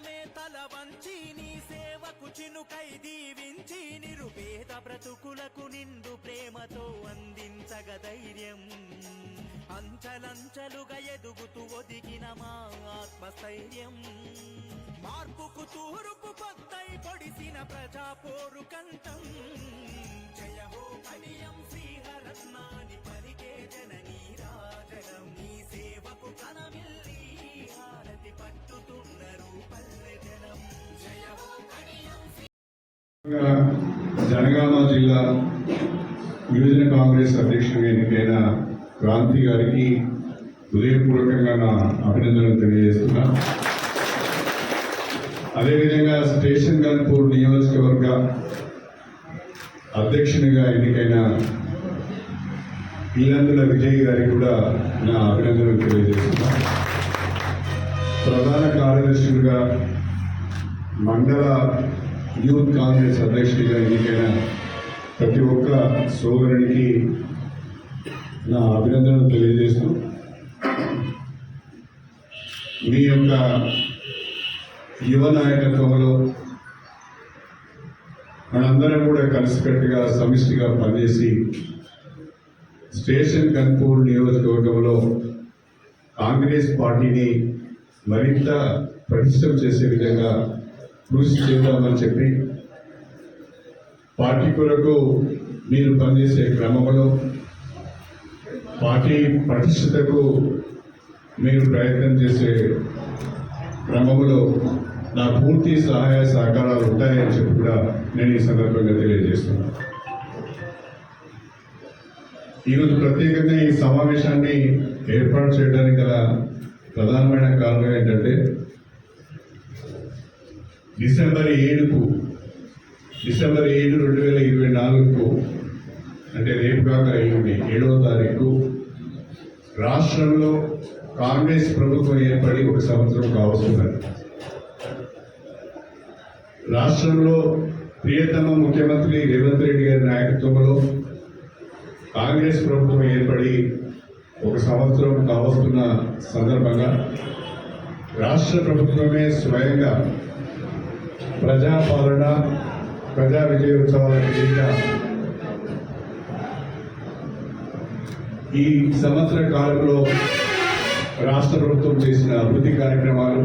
జనమే తల వంచి నీ సేవకు చినుకై దీవించి నిరుపేద బ్రతుకులకు నిండు ప్రేమతో అందించగ ధైర్యం. అంచలంచలుగా ఎదుగుతూ ఒదిగిన మా ఆత్మస్థైర్యం. మార్పుకు తూర్పు కొత్తై పొడిసిన ప్రజా పోరు కంఠం. జయ హో కడియం శ్రీహరత్నాని పలికే జననీ రాజనం. నీ సేవకు కనమిల్లి జనగామ జిల్లా యువజన కాంగ్రెస్ అధ్యక్షుడిగా ఎన్నికైన క్రాంతి గారికి హృదయపూర్వకంగా నా అభినందనలు తెలియజేస్తున్నా. అదేవిధంగా స్టేషన్ గన్పూర్ నియోజకవర్గ అధ్యక్షునిగా ఎన్నికైన ఇల్లందుల విజయ్ గారికి కూడా నా అభినందనలు తెలియజేస్తున్నాను ప్రధాన కార్యదర్శులుగా మండల యూత్ కాంగ్రెస్ అధ్యక్షుడిగా ఎన్నికైన ప్రతి ఒక్క సోదరునికి నా అభినందనలు తెలియజేస్తూ మీ యొక్క యువ నాయకత్వంలో మనందరం కూడా కలిసికట్టుగా సమిష్టిగా పనిచేసి స్టేషన్ కన్పూర్ నియోజకవర్గంలో కాంగ్రెస్ పార్టీని మరింత పటిష్టం చేసే విధంగా కృషి చేద్దామని చెప్పి పార్టీ కొరకు మీరు పనిచేసే క్రమంలో పార్టీ పటిష్టతకు మీరు ప్రయత్నం చేసే క్రమంలో నా పూర్తి సహాయ సహకారాలు ఉంటాయని చెప్పి కూడా నేను ఈ సందర్భంగా తెలియజేస్తున్నాను. ఈరోజు ప్రత్యేకంగా ఈ సమావేశాన్ని ఏర్పాటు చేయడానికి గల ప్రధానమైన కారణం ఏంటంటే డిసెంబర్ ఏడుకు డిసెంబర్ ఏడు రెండు వేల ఇరవై నాలుగుకు అంటే రేపు కాక ఎల్లుండి ఏడవ తారీఖు రాష్ట్రంలో కాంగ్రెస్ ప్రభుత్వం ఏర్పడి ఒక సంవత్సరం కావస్తున్నది. రాష్ట్రంలో ప్రియతమ ముఖ్యమంత్రి రేవంత్ రెడ్డి గారి నాయకత్వంలో కాంగ్రెస్ ప్రభుత్వం ఏర్పడి ఒక సంవత్సరం కావస్తున్న సందర్భంగా రాష్ట్ర ప్రభుత్వమే స్వయంగా ప్రజాపాలన ప్రజా విజయోత్సవాల కింద ఈ సంవత్సర కాలంలో రాష్ట్ర ప్రభుత్వం చేసిన అభివృద్ధి కార్యక్రమాలు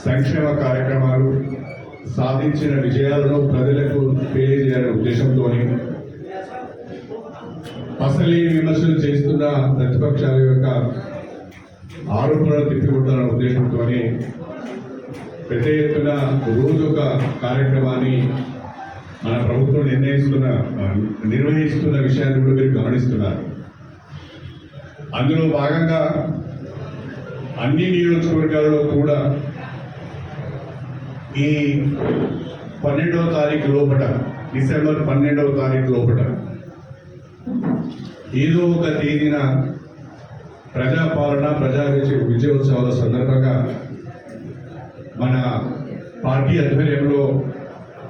సంక్షేమ కార్యక్రమాలు సాధించిన విజయాలను ప్రజలకు తెలియజేయాలనే ఉద్దేశంతో అసలీ విమర్శలు చేస్తున్న ప్రతిపక్షాల యొక్క ఆరోపణలు తిప్పికొట్టాలనే ఉద్దేశంతో పెద్ద ఎత్తున రోజు ఒక కార్యక్రమాన్ని మన ప్రభుత్వం నిర్ణయిస్తున్న నిర్వహిస్తున్న విషయాన్ని కూడా మీరు గమనిస్తున్నారు. అందులో భాగంగా అన్ని నియోజకవర్గాల్లో కూడా ఈ పన్నెండవ తారీఖు లోపల డిసెంబర్ పన్నెండవ తారీఖు లోపల ఏదో ఒక తేదీన ప్రజాపాలన ప్రజా విజయ విజయోత్సవాల సందర్భంగా మన పార్టీ ఆధ్వర్యంలో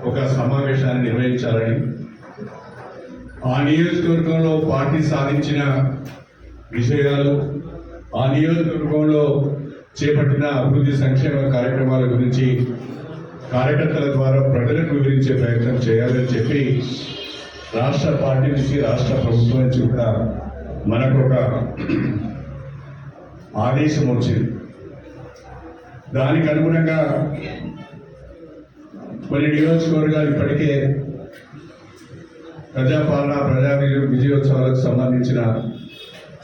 ఒక సమావేశాన్ని నిర్వహించాలని ఆ నియోజకవర్గంలో పార్టీ సాధించిన విషయాలు ఆ నియోజకవర్గంలో చేపట్టిన అభివృద్ధి సంక్షేమ కార్యక్రమాల గురించి కార్యకర్తల ద్వారా ప్రజలకు వివరించే ప్రయత్నం చేయాలని చెప్పి రాష్ట్ర పార్టీ నుంచి రాష్ట్ర ప్రభుత్వం నుంచి కూడా మనకు ఒక ఆదేశం వచ్చింది. దానికి అనుగుణంగా కొన్ని నియోజకవర్గాలు ఇప్పటికే ప్రజాపాలన ప్రజా విజయోత్సవాలకు సంబంధించిన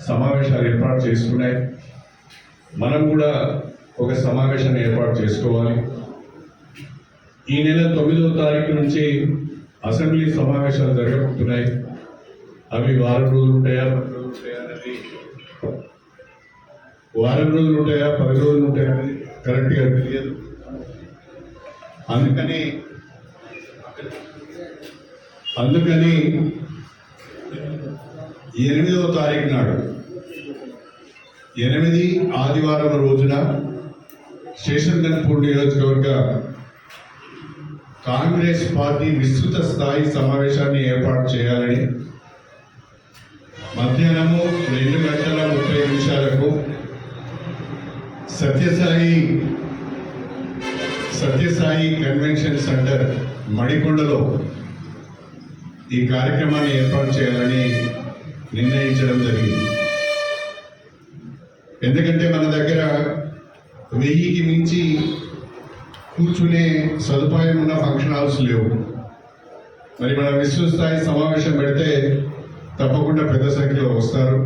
సమావేశాలు ఏర్పాటు చేసుకున్నాయి. మనం కూడా ఒక సమావేశాన్ని ఏర్పాటు చేసుకోవాలి. ఈ నెల తొమ్మిదవ తారీఖు నుంచి అసెంబ్లీ సమావేశాలు జరగబోతున్నాయి. అవి వారం రోజులు ఉంటాయా పది రోజులు ఉంటాయా అనేది? వారం రోజులు ఉంటాయా పది రోజులు ఉంటాయా అనేది కరెక్ట్గా తెలియదు. అందుకని అందుకని ఎనిమిదవ తారీఖు నాడు ఎనిమిది ఆదివారం రోజున స్టేషన్ గన్పూర్ నియోజకవర్గ కాంగ్రెస్ పార్టీ విస్తృత స్థాయి సమావేశాన్ని ఏర్పాటు చేయాలని మధ్యాహ్నము రెండు గంటల ముప్పై నిమిషాలకు సత్యసాయి సత్యసాయి కన్వెన్షన్ సెంటర్ మణికొండలో ఈ కార్యక్రమాన్ని ఏర్పాటు చేయాలని నిర్ణయించడం జరిగింది. ఎందుకంటే మన దగ్గర వెయ్యికి మించి కూర్చునే సదుపాయం ఉన్న ఫంక్షన్ హాల్స్ లేవు. మరి మన విశ్వస్థాయి సమావేశం పెడితే తప్పకుండా పెద్ద సంఖ్యలో వస్తారు.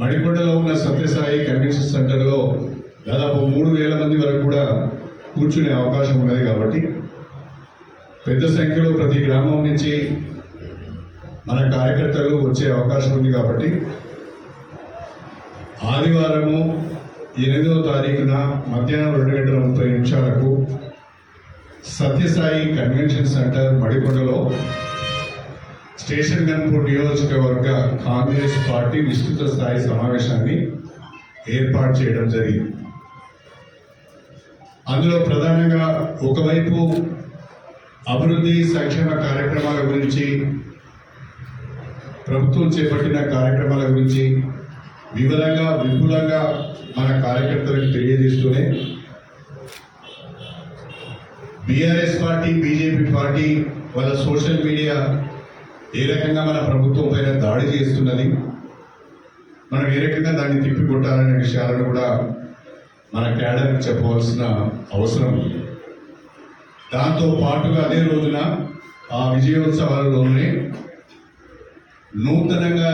మణికొండలో ఉన్న సత్యసాయి కన్వెన్షన్ సెంటర్లో దాదాపు మూడు వేల మంది వరకు కూడా కూర్చునే అవకాశం ఉన్నది కాబట్టి పెద్ద సంఖ్యలో ప్రతి గ్రామం నుంచి మన కార్యకర్తలు వచ్చే అవకాశం ఉంది కాబట్టి ఆదివారము ఎనిమిదవ తారీఖున మధ్యాహ్నం రెండు గంటల ముప్పై నిమిషాలకు సత్యసాయి కన్వెన్షన్ సెంటర్ మడికొండలో స్టేషన్ గన్పూర్ నియోజకవర్గ కాంగ్రెస్ పార్టీ విస్తృత స్థాయి సమావేశాన్ని ఏర్పాటు చేయడం జరిగింది. అందులో ప్రధానంగా ఒకవైపు అభివృద్ధి సంక్షేమ కార్యక్రమాల గురించి ప్రభుత్వం చేపట్టిన కార్యక్రమాల గురించి వివరంగా విపులంగా మన కార్యకర్తలకు తెలియజేస్తూనే బీఆర్ఎస్ పార్టీ బీజేపీ పార్టీ వాళ్ళ సోషల్ మీడియా ఏ రకంగా మన ప్రభుత్వం పైన దాడి చేస్తున్నది మనం ఏ రకంగా దాన్ని తిప్పికొట్టాలనే విషయాలను కూడా మన క్యాడర్కి చెప్పవలసిన అవసరం ఉంది. దాంతో పాటుగా అదే రోజున ఆ విజయోత్సవాలలోనే నూతనంగా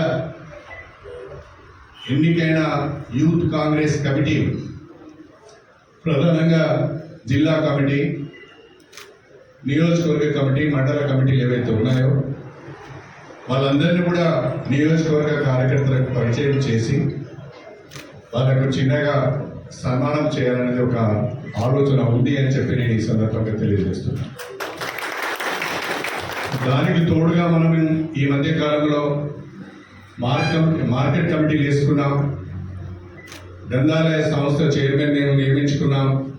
ఎన్నికైన యూత్ కాంగ్రెస్ కమిటీ ప్రధానంగా జిల్లా కమిటీ నియోజకవర్గ కమిటీ మండల కమిటీలు ఏవైతే ఉన్నాయో వాళ్ళందరినీ కూడా నియోజకవర్గ కార్యకర్తలకు పరిచయం చేసి వాళ్ళకు చిన్నగా సన్మానం చేయాలనేది ఒక ఆలోచన ఉంది అని చెప్పి నేను ఈ సందర్భంగా తెలియజేస్తున్నాను. దానికి తోడుగా మనం ఈ మధ్య కాలంలో మార్కెట్ మార్కెట్ కమిటీలు వేసుకున్నాం. గ్రంథాలయ సంస్థ చైర్మన్ నేను నియమించుకున్నాం.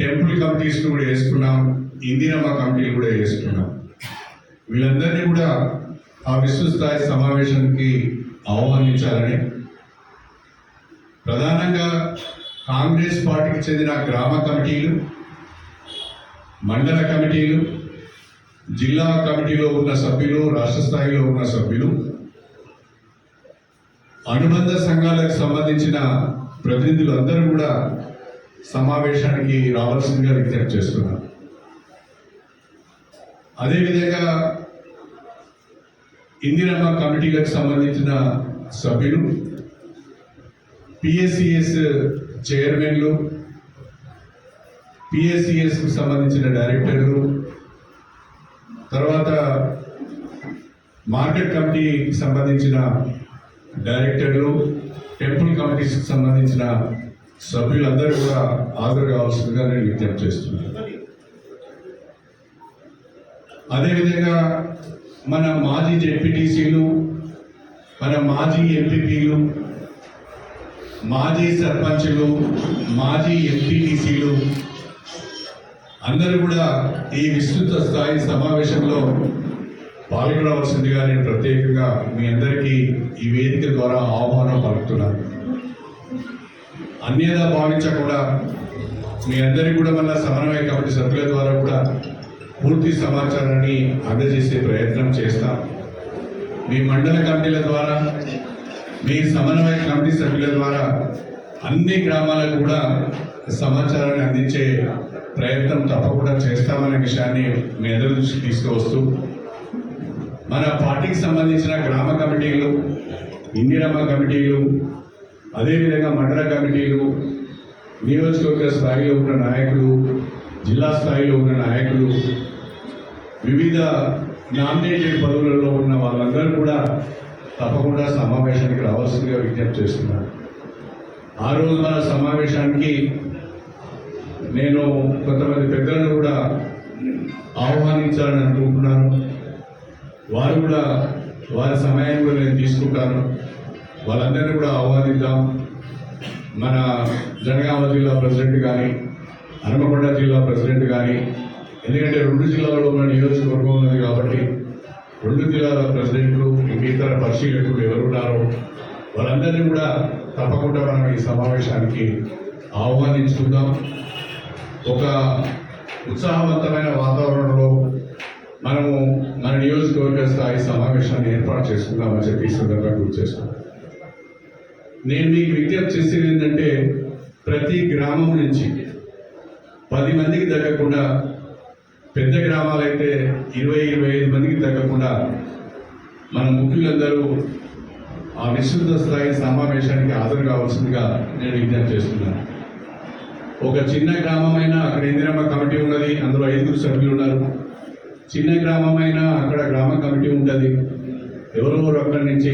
టెంపుల్ కమిటీస్ కూడా వేసుకున్నాం. ఇందిరమ్మ కమిటీలు కూడా వేసుకున్నాం. వీళ్ళందరినీ కూడా ఆ విశ్వస్థాయి సమావేశానికి ఆహ్వానించాలని. ప్రధానంగా కాంగ్రెస్ పార్టీకి చెందిన గ్రామ కమిటీలు మండల కమిటీలు జిల్లా కమిటీలో ఉన్న సభ్యులు రాష్ట్ర స్థాయిలో ఉన్న సభ్యులు అనుబంధ సంఘాలకు సంబంధించిన ప్రతినిధులు అందరూ కూడా సమావేశానికి రావాల్సిందిగా విజ్ఞప్తి చేస్తున్నారు. అదేవిధంగా ఇందిరమ్మ కమిటీలకు సంబంధించిన సభ్యులు పిఎస్సిఎస్ చైర్మన్లు పిఎస్సిఎస్కు సంబంధించిన డైరెక్టర్లు తర్వాత మార్కెట్ కమిటీకి సంబంధించిన డైరెక్టర్లు టెంపుల్ కమిటీకి సంబంధించిన సభ్యులందరూ కూడా హాజరు కావాల్సిందిగా నేను విజ్ఞప్తి చేస్తున్నాను. అదేవిధంగా మన మాజీ జెడ్పీటీసీలు మన మాజీ ఎంపీపీలు మాజీ సర్పంచ్లు మాజీ ఎంపీటీసీలు అందరూ కూడా ఈ విస్తృత స్థాయి సమావేశంలో పాల్గొనవలసిందిగా నేను ప్రత్యేకంగా మీ అందరికీ ఈ వేదిక ద్వారా ఆహ్వానం పలుకుతున్నాను. అన్యదా భావించకుండా మీ అందరికీ కూడా మన సమన్వయ కమిటీ సభ్యుల ద్వారా కూడా పూర్తి సమాచారాన్ని అందజేసే ప్రయత్నం చేస్తాం. మీ మండల కమిటీల ద్వారా మీ సమన్వయ కమిటీ సభ్యుల ద్వారా అన్ని గ్రామాలకు కూడా సమాచారాన్ని అందించే ప్రయత్నం తప్పకుండా చేస్తామనే విషయాన్ని మీ అందరి దృష్టికి తీసుకువస్తూ మన పార్టీకి సంబంధించిన గ్రామ కమిటీలు ఇందిరమ్మ కమిటీలు అదేవిధంగా మండల కమిటీలు నియోజకవర్గ స్థాయిలో ఉన్న నాయకులు జిల్లా స్థాయిలో ఉన్న నాయకులు వివిధ నామినేటెడ్ పదవులలో ఉన్న వాళ్ళందరూ కూడా తప్పకుండా సమావేశానికి రావాల్సిందిగా విజ్ఞప్తి చేస్తున్నారు. ఆ రోజు మన సమావేశానికి నేను కొంతమంది పెద్దలను కూడా ఆహ్వానించాలని అనుకుంటున్నాను. వారు కూడా వారి సమయాన్ని కూడా నేను తీసుకుంటాను. వాళ్ళందరినీ కూడా ఆహ్వానిద్దాం. మన జనగామ జిల్లా ప్రెసిడెంట్ కానీ హనుమకొండ జిల్లా ప్రెసిడెంట్ కానీ ఎందుకంటే రెండు జిల్లాల్లో మన నియోజకవర్గం ఉన్నది కాబట్టి రెండు జిల్లాల ప్రెసిడెంట్లు ఇతర పరిశీలకులు ఎవరున్నారో వాళ్ళందరినీ కూడా తప్పకుండా మనం ఈ సమావేశానికి ఆహ్వానించుకుందాం. ఒక ఉత్సాహవంతమైన వాతావరణంలో మనము మన నియోజకవర్గ స్థాయి సమావేశాన్ని ఏర్పాటు చేసుకుందామని చెప్పి ఈ సందర్భంగా గుర్తు చేస్తున్నాను నేను మీకు విజ్ఞప్తి చేసేది ఏంటంటే ప్రతి గ్రామం నుంచి పది మందికి తగ్గకుండా పెద్ద గ్రామాలైతే ఇరవై ఇరవై ఐదు మందికి తగ్గకుండా మన ముఖ్యులందరూ ఆ విస్తృత స్థాయి సమావేశానికి హాజరు కావాల్సిందిగా నేను విజ్ఞప్తి చేస్తున్నాను. ఒక చిన్న గ్రామమైనా అక్కడ ఇందిరమ్మ కమిటీ ఉన్నది అందులో ఐదుగురు సభ్యులు ఉన్నారు. చిన్న గ్రామమైనా అక్కడ గ్రామ కమిటీ ఉంటుంది. ఎవరెవరు అక్కడి నుంచి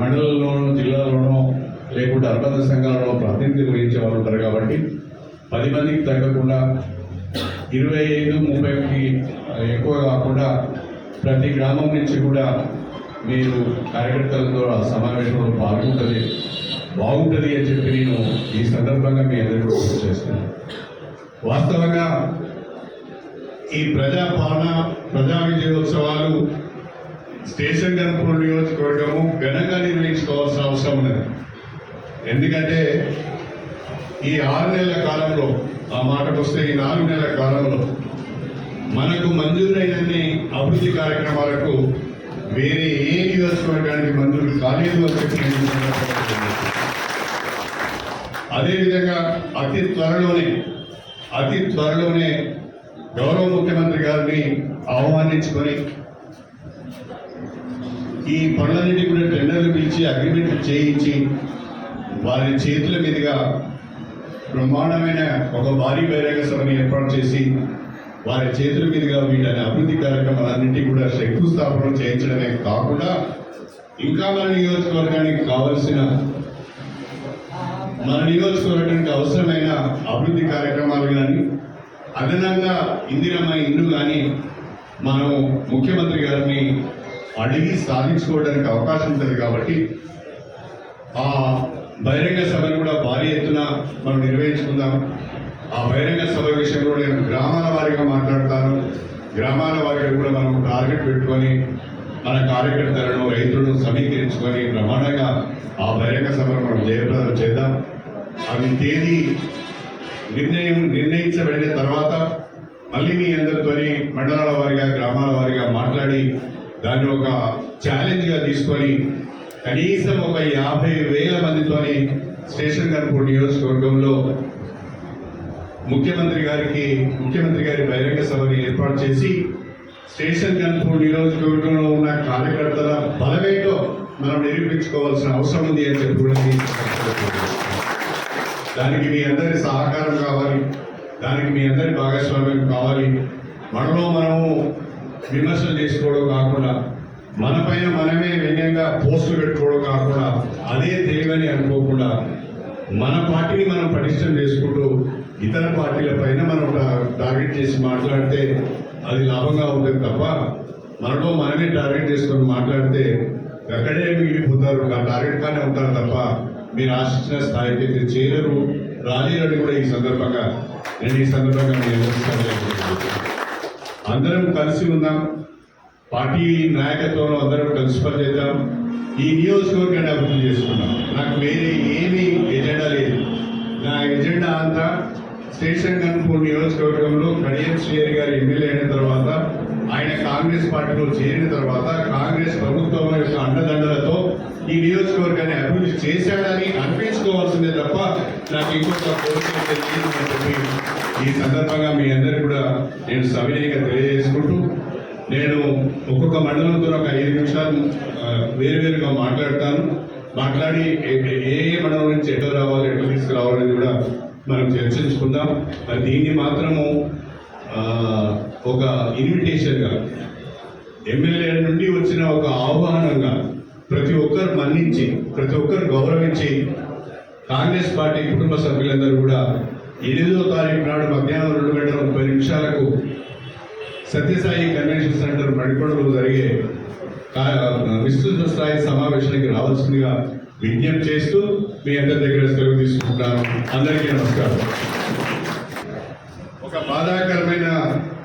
మండలంలోనో జిల్లాలోనో లేకుంటే అర్బన్ సంఘాలలో ప్రాతినిధ్యం వహించే వాళ్ళు ఉంటారు కాబట్టి పది మందికి తగ్గకుండా ఇరవై ఐదు ముప్పైకి ఎక్కువ కాకుండా ప్రతి గ్రామం నుంచి కూడా మీరు కార్యకర్తలతో ఆ సమావేశంలో పాల్గొంటుంది. బాగుంటుంది అని చెప్పి నేను ఈ సందర్భంగా మీ అందరికీ చేస్తున్నాను. వాస్తవంగా ఈ ప్రజా పాలన ప్రజా విజయోత్సవాలు స్టేషన్ గన్పూర్ నియోజకవర్గము ఘనంగా నిర్వహించుకోవాల్సిన అవసరం ఉన్నది. ఎందుకంటే ఈ ఆరు నెలల కాలంలో ఆ మాటకు వస్తే ఈ నాలుగు నెలల కాలంలో మనకు మంజూరైనన్ని అభివృద్ధి కార్యక్రమాలకు వేరే ఏ నియోజకవర్గానికి మంజూరు కాలేదు అని చెప్పి అదేవిధంగా అతి త్వరలోనే అతి త్వరలోనే గౌరవ ముఖ్యమంత్రి గారిని ఆహ్వానించుకొని ఈ పనులన్నిటి కూడా టెండర్లు పిలిచి అగ్రిమెంట్ చేయించి వారి చేతుల మీదుగా బ్రహ్మాండమైన ఒక భారీ బహిరంగ సభని ఏర్పాటు చేసి వారి చేతుల మీదుగా వీళ్ళని అభివృద్ధి కార్యక్రమాలన్నింటినీ కూడా శంకుస్థాపన చేయించడమే కాకుండా ఇంకా మన నియోజకవర్గానికి కావలసిన మన నియోజకవర్గానికి అవసరమైన అభివృద్ధి కార్యక్రమాలు కానీ అదనంగా ఇందిరమ్మ ఇల్లు కానీ మనం ముఖ్యమంత్రి గారిని అడిగి సాధించుకోవడానికి అవకాశం ఉంటుంది కాబట్టి ఆ బహిరంగ సభను కూడా భారీ ఎత్తున మనం నిర్వహించుకుందాం. ఆ బహిరంగ సభ విషయంలో నేను గ్రామాల వారిగా మాట్లాడతాను. గ్రామాల వారిగా కూడా మనం టార్గెట్ పెట్టుకొని మన కార్యకర్తలను రైతులను సమీకరించుకొని బ్రహ్మాండంగా ఆ బహిరంగ సభను మనం జయప్రదం చేద్దాం. అవి తేదీ నిర్ణయం నిర్ణయించబడిన తర్వాత మళ్ళీ మీ అందరితోని మండలాల వారిగా గ్రామాల వారిగా మాట్లాడి దాన్ని ఒక ఛాలెంజ్గా తీసుకొని కనీసం ఒక యాభై వేల మందితోని స్టేషన్ కనుపూర్ నియోజకవర్గంలో ముఖ్యమంత్రి గారికి ముఖ్యమంత్రి గారి బహిరంగ సభని ఏర్పాటు చేసి స్టేషన్ కనుపూర్ నియోజకవర్గంలో ఉన్న కార్యకర్తల బలమేటో మనం నిరూపించుకోవాల్సిన అవసరం ఉంది అని చెప్పి కూడా దానికి మీ అందరి సహకారం కావాలి. దానికి మీ అందరి భాగస్వామ్యం కావాలి. మనలో మనము విమర్శలు చేసుకోవడం కాకుండా మన పైన మనమే వ్యంగ్యంగా పోస్టులు పెట్టుకోవడం కాకుండా అదే తెలివని అనుకోకుండా మన పార్టీని మనం పటిష్టం చేసుకుంటూ ఇతర పార్టీల పైన మనం టార్గెట్ చేసి మాట్లాడితే అది లాభంగా ఉంటుంది తప్ప మనలో మనమే టార్గెట్ చేసుకొని మాట్లాడితే ఎక్కడే మిగిలిపోతారు. ఆ టార్గెట్ కానీ ఉంటారు తప్ప మీరు ఆశించిన స్థాయికి మీరు చేయలేరు రాలేరని కూడా ఈ సందర్భంగా నేను ఈ సందర్భంగా మీరు అందరం కలిసి ఉందాం. పార్టీ నాయకత్వంలో అందరం కలిసి పనిచేద్దాం. ఈ నియోజకవర్గాన్ని అభివృద్ధి చేసుకున్నాం నాకు వేరే ఏమీ ఎజెండా లేదు. నా ఎజెండా అంతా స్టేషన్ కన్పూర్ నియోజకవర్గంలో కడియం శ్రీహరి గారు ఎమ్మెల్యే అయిన తర్వాత ఆయన కాంగ్రెస్ పార్టీలో చేరిన తర్వాత కాంగ్రెస్ ప్రభుత్వం యొక్క అండదండలతో ఈ నియోజకవర్గాన్ని అభివృద్ధి చేశాడని అనిపించుకోవాల్సిందే తప్ప నాకు ఇంకొక కోరిక చెప్పి ఈ సందర్భంగా మీ అందరికీ కూడా నేను సవినయంగా తెలియజేసుకుంటూ నేను ఒక్కొక్క మండలంతో ఒక ఐదు నిమిషాలు వేరువేరుగా మాట్లాడతాను. మాట్లాడి ఏ- ఏ మండలం నుంచి ఎట్లా రావాలి ఎట్లా తీసుకురావాలని కూడా మనం చర్చించుకుందాం. మరి దీన్ని మాత్రము ఒక ఇన్విటేషన్గా ఎమ్మెల్యే నుండి వచ్చిన ఒక ఆహ్వానంగా ప్రతి ఒక్కరు మన్నించి ప్రతి ఒక్కరు గౌరవించి కాంగ్రెస్ పార్టీ కుటుంబ సభ్యులందరూ కూడా ఎనిమిదో తారీఖు నాడు మధ్యాహ్నం రెండు గంటల ముప్పై నిమిషాలకు సత్యసాయి కన్వెన్షన్ సెంటర్ మడికొండలో జరిగే కా- విస్తృత స్థాయి సమావేశానికి రావాల్సిందిగా విజ్ఞప్తి చేస్తూ మీ అందరి దగ్గర సెలవు తీసుకుంటాను అందరికీ నమస్కారం. ఒక బాధాకరమైన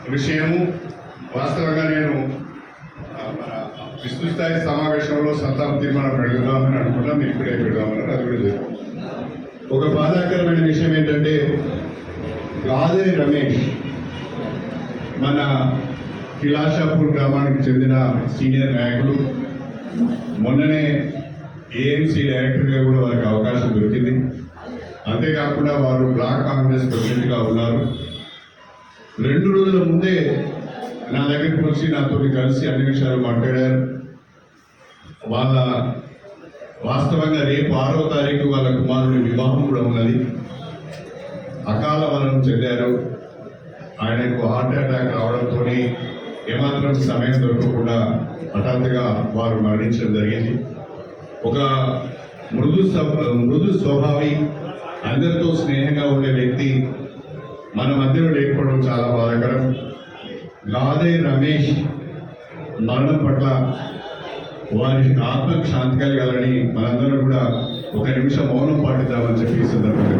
విషయము. వాస్తవంగా నేను మన విస్తృత స్థాయి సమావేశంలో సంతాప తీర్మానం పెడదామని అనుకున్నా మీరు ఇప్పుడే పెడదామన్నారు. అది కూడా ఒక బాధాకరమైన విషయం ఏంటంటే గాదే రమేష్ మన కిలాషాపూర్ గ్రామానికి చెందిన సీనియర్ నాయకులు. మొన్ననే ఏఎంసీ డైరెక్టర్గా కూడా వారికి అవకాశం దొరికింది. అంతేకాకుండా వారు బ్లాక్ కాంగ్రెస్ ప్రెసిడెంట్గా ఉన్నారు. రెండు రోజుల ముందే నా దగ్గరికి వచ్చి నాతో కలిసి అన్ని విషయాలు మాట్లాడారు. వాళ్ళ వాస్తవంగా రేపు ఆరో తారీఖు వాళ్ళ కుమారుడి వివాహం కూడా ఉన్నది. అకాల మరణం చెందారు. ఆయనకు హార్ట్ అటాక్ రావడంతో ఏమాత్రం సమయం దొరకకుండా హఠాత్తుగా వారు మరణించడం జరిగింది. ఒక మృదు మృదు స్వభావి అందరితో స్నేహంగా ఉండే వ్యక్తి మన మధ్యలో లేకపోవడం చాలా బాధాకరం. గాదే రమేష్ మరణం పట్ల వారి ఆత్మకు శాంతి కలగాలని మనందరం కూడా ఒక నిమిషం మౌనం పాటిద్దామని చెప్పి సందర్భంగా